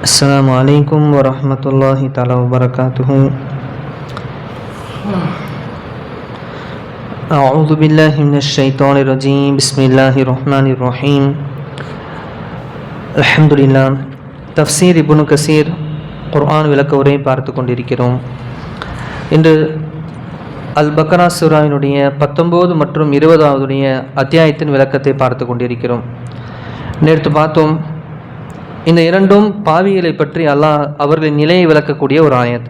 السلام عليكم ورحمة الله تعالى وبركاته أعوذ بالله من الشيطان الرجيم بسم الله الرحمن الرحيم الحمد لله தஃப்சீர் இப்னு கசீர் குர்ஆன் விளக்க உரை பார்த்து கொண்டிருக்கிறோம் இன்று அல் பக்ரா சூராவினுடைய பத்தொம்போது மற்றும் இருபதாவதுடைய அத்தியாயத்தின் விளக்கத்தை பார்த்து கொண்டிருக்கிறோம் நேற்று பார்த்தோம் இந்த இரண்டும் பாவிகளை பற்றி அல்லாஹ் அவர்களின் நிலையை விளக்கக்கூடிய ஒரு ஆயத்.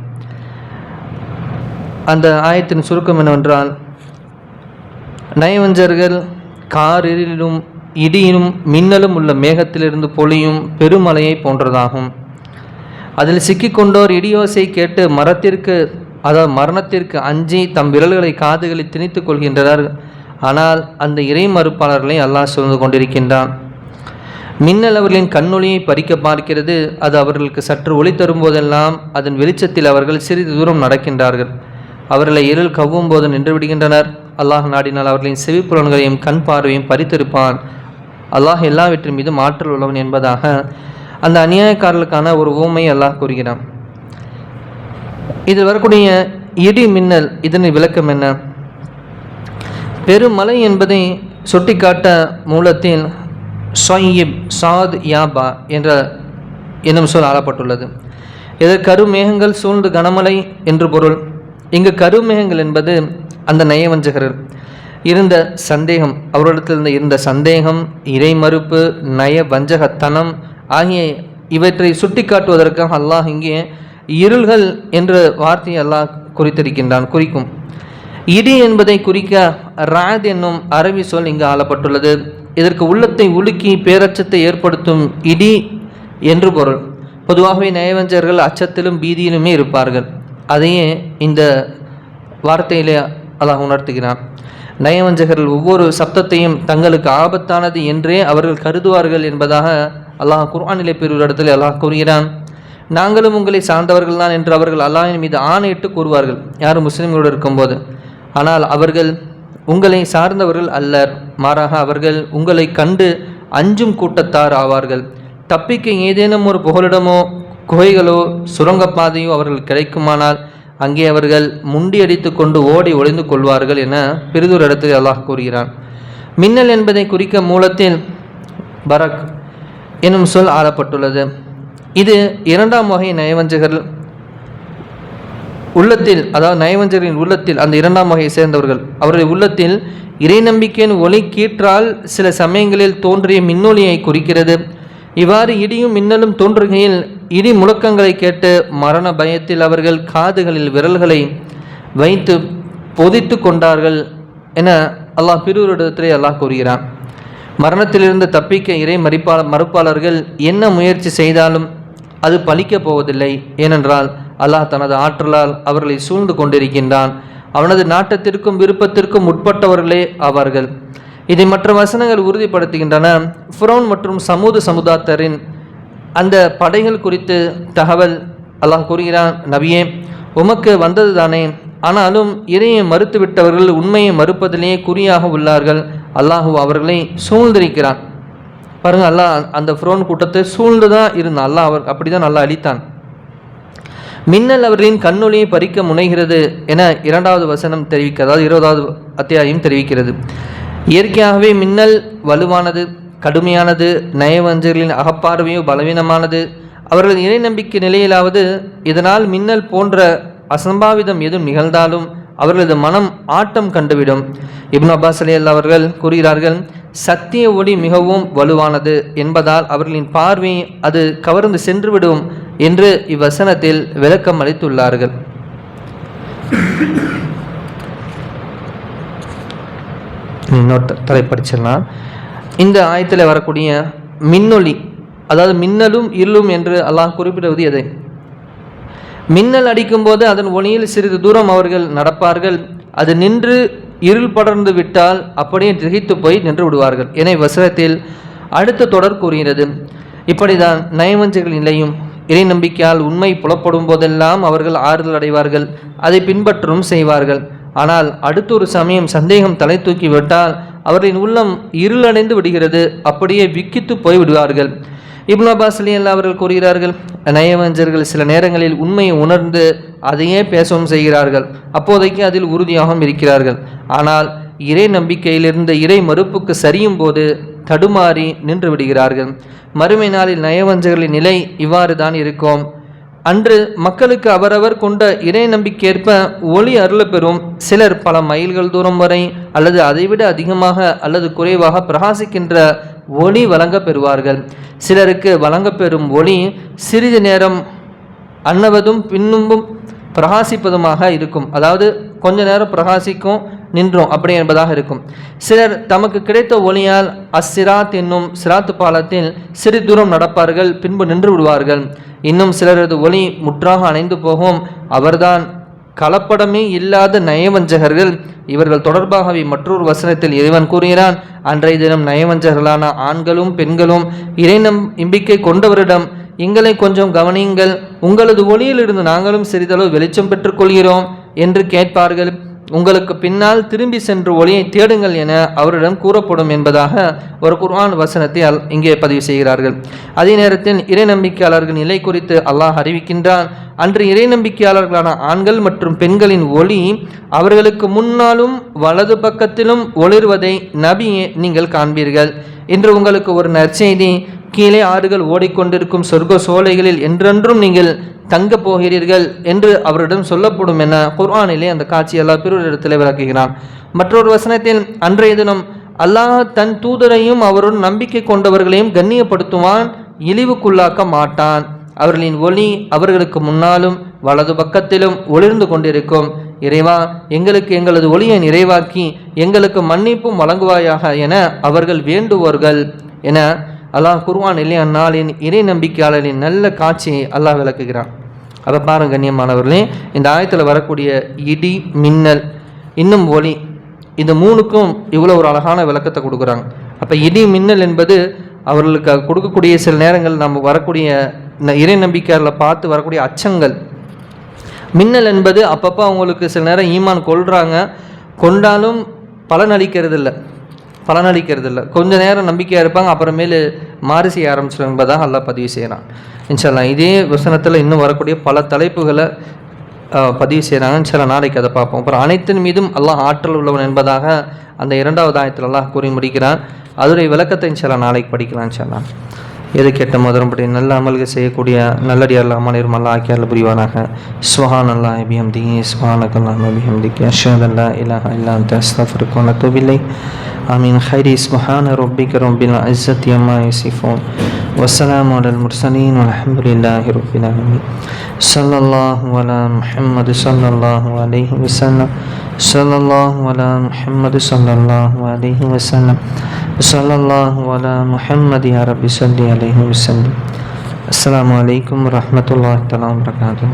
அந்த ஆயத்தின் சுருக்கம் என்னவென்றால் நயவஞ்சர்கள் காரிலும் இடியிலும் மின்னலும் உள்ள மேகத்திலிருந்து பொழியும் பெருமலையை போன்றதாகும். அதில் சிக்கிக்கொண்டோர் இடியோசை கேட்டு மரத்திற்கு அதாவது மரணத்திற்கு அஞ்சி தம் விரல்களை காதுகளில் திணித்துக் கொள்கின்றனர். ஆனால் அந்த இறை மறுப்பாளர்களை அல்லாஹ் சூழ்ந்து கொண்டிருக்கின்றான். மின்னல் அவர்களின் கண்ணொளியை பறிக்க பார்க்கிறது. அது அவர்களுக்கு சற்று ஒளி தரும்போதெல்லாம் அதன் வெளிச்சத்தில் அவர்கள் சிறிது தூரம் நடக்கின்றார்கள். அவர்களை இருள் கவ்வும் போது நின்று விடுகின்றனர். அல்லாஹ் நாடினால் அவர்களின் செவிப்புலன்களையும் கண் பார்வையும் பறித்திருப்பான். அல்லாஹ் எல்லாவற்றின் மீதும் ஆற்றல் உள்ளவன் என்பதாக அந்த அநியாயக்காரர்களுக்கான ஒரு ஊமை அல்லாஹ் கூறுகிறான். இதில் வரக்கூடிய இடி மின்னல் இதனை விளக்கம் என்ன? பெருமலை என்பதை சுட்டிக்காட்ட மூலத்தில் சொய்யிப் சாத் யாபா என்ற என்னும் சொல் ஆளப்பட்டுள்ளது. இது கருமேகங்கள் சூழ்ந்து கனமலை என்று பொருள். இங்கு கருமேகங்கள் என்பது அந்த நயவஞ்சகர்கள். இருந்த சந்தேகம் அவர்களிடத்தில் இருந்த சந்தேகம் இறைமறுப்பு நய வஞ்சகத்தனம் ஆகிய இவற்றை சுட்டிக்காட்டுவதற்காக அல்லாஹ் இங்கே இருள்கள் என்ற வார்த்தையை அல்லாஹ் குறித்திருக்கின்றான் குறிக்கும். இடி என்பதை குறிக்க ராத் என்னும் அரபி சொல் இங்கு ஆளப்பட்டுள்ளது. இதற்கு உள்ளத்தை உலுக்கி பேரச்சத்தை ஏற்படுத்தும் இடி என்று பொருள். பொதுவாகவே நயவஞ்சர்கள் அச்சத்திலும் பீதியிலுமே இருப்பார்கள். அதையே இந்த வார்த்தையிலே அல்லாஹ் உணர்த்துகிறான். நயவஞ்சகர்கள் ஒவ்வொரு சப்தத்தையும் தங்களுக்கு ஆபத்தானது என்றே அவர்கள் கருதுவார்கள் என்பதாக அல்லாஹ் குர்ஆனிலே பெறும் இடத்தில் அல்லாஹ் கூறுகிறான். நாங்களும் உங்களை சார்ந்தவர்கள் தான் என்று அவர்கள் அல்லாஹின் மீது ஆணையிட்டு கூறுவார்கள். யாரும் முஸ்லீம்களோடு இருக்கும்போது. ஆனால் அவர்கள் உங்களை சார்ந்தவர்கள் அல்லர். மாறாக அவர்கள் உங்களை கண்டு அஞ்சும் கூட்டத்தார் ஆவார்கள். தப்பிக்க ஏதேனும் ஒரு புகலிடமோ குகைகளோ சுரங்கப்பாதையோ அவர்கள் கிடைக்குமானால் அங்கே அவர்கள் முண்டியடித்து கொண்டு ஓடி ஒளிந்து கொள்வார்கள் என பிரிதொரு இடத்தில் அல்லாஹ் கூறுகிறான். மின்னல் என்பதை குறிக்க மூலத்தில் பரக் எனும் சொல் ஆளப்பட்டுள்ளது. இது இரண்டாம் வகை நயவஞ்சகர்கள் உள்ளத்தில் அதாவது நயவஞ்சரின் உள்ளத்தில் அந்த இரண்டாம் வகையை சேர்ந்தவர்கள். அவருடைய உள்ளத்தில் இறை நம்பிக்கையின் ஒளி கீற்றால் சில சமயங்களில் தோன்றிய மின்னொலியை குறிக்கிறது. இவ்வாறு இடியும் மின்னலும் தோன்றுகையில் இடி முழக்கங்களை கேட்டு மரண பயத்தில் அவர்கள் காதுகளில் விரல்களை வைத்து பொதித்து கொண்டார்கள் என அல்லாஹ் பிரிவரிடத்திலே அல்லாஹ் கூறுகிறான். மரணத்திலிருந்து தப்பிக்க இறை மறிப்பாளர் மறுப்பாளர்கள் என்ன முயற்சி செய்தாலும் அது பலிக்கப் போவதில்லை. ஏனென்றால் அல்லாஹ் தனது ஆற்றலால் அவர்களை சூழ்ந்து கொண்டிருக்கின்றான். அவனது நாட்டத்திற்கும் விருப்பத்திற்கும் உட்பட்டவர்களே ஆவார்கள் இதை மற்ற வசனங்கள் உறுதிப்படுத்துகின்றன. ஃபுரோன் மற்றும் சமூக சமுதாயத்தரின் அந்த படைகள் குறித்து தகவல் அல்லாஹ் கூறுகிறான் நபியே உமக்கு வந்தது தானே? ஆனாலும் இறையை மறுத்துவிட்டவர்கள் உண்மையை மறுப்பதிலேயே குறியாக உள்ளார்கள். அல்லாஹூ அவர்களை சூழ்ந்திருக்கிறான். பாருங்கள் அல்லாஹ் அந்த ஃப்ரோன் கூட்டத்தை சூழ்ந்து தான் இருந்தான். அல்லாஹ் அவர் அப்படி தான் நல்லா அழித்தான். மின்னல் அவர்களின் கண்ணொளியை பறிக்க முனைகிறது என இரண்டாவது வசனம் தெரிவிக்க அதாவது இருபதாவது அத்தியாயம் தெரிவிக்கிறது. இயற்கையாகவே மின்னல் வலுவானது கடுமையானது நயவஞ்சர்களின் அகப்பார்வையோ பலவீனமானது. அவர்கள் இறை நம்பிக்கை நிலையிலாவது இதனால் மின்னல் போன்ற அசம்பாவிதம் எதுவும் நிகழ்ந்தாலும் அவர்களது மனம் ஆட்டம் கண்டுவிடும். இப்னு அப்பாஸ் அலி அவர்கள் கூறுகிறார்கள் சத்திய ஒளி மிகவும் வலுவானது என்பதால் அவர்களின் பார்வை அது கவர்ந்து சென்றுவிடும் என்று இவ்வசனத்தில் விளக்கம் அளித்துள்ளார்கள். இன்னொரு தலைப்படிச்சிடலாம் இந்த ஆயத்தில் வரக்கூடிய மின்னொளி அதாவது மின்னலும் இருளும் என்று அல்லாஹ் குறிப்பிடுவது எதை? மின்னல் அடிக்கும்போது அதன் ஒளியில் சிறிது தூரம் அவர்கள் நடப்பார்கள் அது நின்று இருள் படர்ந்து விட்டால் அப்படியே திகைத்து போய் நின்று விடுவார்கள். என வசனத்தில் அடுத்த தொடர் கூறுகிறது. இப்படிதான் நயவஞ்சர்கள் நிலையும் இறை நம்பிக்கையால் உண்மை புலப்படும் போதெல்லாம் அவர்கள் ஆறுதல் அடைவார்கள் அதை பின்பற்றவும் செய்வார்கள். ஆனால் அடுத்த ஒரு சமயம் சந்தேகம் தலை தூக்கி விட்டால் அவர்களின் உள்ளம் இருளடைந்து விடுகிறது அப்படியே விக்கித்து போய் விடுவார்கள். இப்னு அப்பாஸ் அலி அல்லா அவர்கள் கூறுகிறார்கள் நயவஞ்சர்கள் சில நேரங்களில் உண்மையை உணர்ந்து அதையே பேசவும் செய்கிறார்கள். அப்போதைக்கு அதில் உறுதியாகவும் இருக்கிறார்கள். ஆனால் இறை நம்பிக்கையிலிருந்து இறை மறுப்புக்கு சரியும் போது தடுமாறி நின்று விடுகிறார்கள். மறுமை நாளில் நயவஞ்சர்களின் நிலை இவ்வாறு தான் இருக்கும். அன்று மக்களுக்கு அவரவர் கொண்ட இறை நம்பிக்கையேற்ப ஒளி அருள பெறும் சிலர் பல மைல்கள் தூரம் வரை அல்லது அதைவிட அதிகமாக அல்லது குறைவாக பிரகாசிக்கின்ற ஒளி வழங்க பெறுவார்கள் சிலருக்கு வழங்கப்பெறும் ஒளி சிறிது நேரம் அன்னவதும் பின்னும்பும் பிரகாசிப்பதுமாக இருக்கும். அதாவது கொஞ்ச நேரம் பிரகாசிக்கும் நின்றோம். அப்படி என்பதாக இருக்கும். சிலர் தமக்கு கிடைத்த ஒளியால் அஸ்ஸிராத் என்னும் சிராத்து பாலத்தில் சிறு தூரம் நடப்பார்கள் பின்பு நின்று விடுவார்கள். இன்னும் சிலரது ஒளி முற்றாக அணைந்து போகும். அவர்தான் கலப்படமே இல்லாத நயவஞ்சகர்கள். இவர்கள் தொடர்பாகவே மற்றொரு வசனத்தில் இறைவன் கூறுகிறான் அன்றைய தினம் நயவஞ்சகர்களான ஆண்களும் பெண்களும் இறை நம்பிக்கை கொண்டவரிடம் எங்களை கொஞ்சம் கவனியுங்கள். உங்களது ஒளியிலிருந்து நாங்களும் சிறிதளவு வெளிச்சம் பெற்றுக்கொள்கிறோம் என்று கேட்பார்கள். உங்களுக்கு பின்னால் திரும்பி சென்று ஒளியை தேடுங்கள் என அவரிடம் கூறப்படும் என்பதாக ஒரு குர்ஆன் வசனத்தை அல் இங்கே பதிவு செய்கிறார்கள். அதே நேரத்தில் இறை நம்பிக்கையாளர்கள் நிலை குறித்து அல்லாஹ் அறிவிக்கின்றான். அன்று இறை நம்பிக்கையாளர்களான ஆண்கள் மற்றும் பெண்களின் ஒளி அவர்களுக்கு முன்னாலும் வலது பக்கத்திலும் ஒளிர்வதை நபியே நீங்கள் காண்பீர்கள். இன்று உங்களுக்கு ஒரு நற்செய்தி கீழே ஆறுகள் ஓடிக்கொண்டிருக்கும் சொர்க்க சோலைகளில் என்றென்றும் நீங்கள் தங்க போகிறீர்கள் என்று அவரிடம் சொல்லப்படும் என குர்ஆனிலே அந்த காட்சி எல்லா பிறரிடத்தில் விளக்குகிறான். மற்றொரு வசனத்தில் அன்றைய தினம் அல்லாஹ் தன் தூதரையும் அவருடன் நம்பிக்கை கொண்டவர்களையும் கண்ணியப்படுத்துவான் இழிவுக்குள்ளாக்க மாட்டான். அவர்களின் ஒளி அவர்களுக்கு முன்னாலும் வலது பக்கத்திலும் ஒளிர்ந்து கொண்டிருக்கும். இறைவா எங்களுக்கு எங்களது ஒளியை நிறைவாக்கி எங்களுக்கு மன்னிப்பும் வழங்குவாயாக என அவர்கள் வேண்டுவார்கள். என அல்லாஹ் குர்வான் இல்லை அந்நாளின் இறை நம்பிக்கையாளரின் நல்ல காட்சியை அல்லாஹ் விளக்குகிறான். அதை பாருங்க கண்ணியமானவர்களே இந்த ஆயத்தில் வரக்கூடிய இடி மின்னல் இன்னும் ஒளி இந்த மூணுக்கும் இவ்வளோ ஒரு அழகான விளக்கத்தை கொடுக்குறாங்க. அப்போ இடி மின்னல் என்பது அவர்களுக்கு கொடுக்கக்கூடிய சில நேரங்கள் நம்ம வரக்கூடிய இறை நம்பிக்கையாளர்களை பார்த்து வரக்கூடிய அச்சங்கள். மின்னல் என்பது அப்பப்போ அவங்களுக்கு சில நேரம் ஈமான் கொள்கிறாங்க கொண்டாலும் பலன் அளிக்கிறது இல்லை பலனளிக்கிறது இல்லை கொஞ்ச நேரம் நம்பிக்கையாக இருப்பாங்க அப்புறமேலு மாறு செய்ய ஆரம்பிச்சிடும் என்பதாக நல்லா பதிவு செய்கிறான். இன்ஷால்லாம் இதே வசனத்தில் இன்னும் வரக்கூடிய பல தலைப்புகளை பதிவு செய்கிறாங்கன்னு சில நாளைக்கு அதை பார்ப்போம். அப்புறம் அனைத்தின் மீதும் அல்லாஹ் ஆற்றல் உள்ளவன் என்பதாக அந்த இரண்டாவது ஆயத்தில் அல்லாஹ் கூறி முடிக்கிறான். அதோடைய விளக்கத்தை சில நாளைக்கு படிக்கலாம் சொல்லலாம் எது கெட்ட முதலும்படி நல்ல அமல்கள் செய்யக்கூடிய நல்லடியார் அமலிரும் அல்லா ஆக்கியாரில் புரிவானாக. சுஹான் அல்லா அபிஹம் தி சுஹானக் எபிஎம் தி திக்கு அஷத் அல்லா இலாஹா இல்லா அந்த آمين. خير سبحان ربك رب العزة عما يصفون. والسلام على المرسلين والحمد لله رب العالمين. صلى الله على محمد صلى الله عليه وسلم. صلى الله على محمد صلى الله عليه وسلم. صلى الله على محمد يا رب صل عليه وسلم. السلام عليكم ورحمة الله تعالى وبركاته.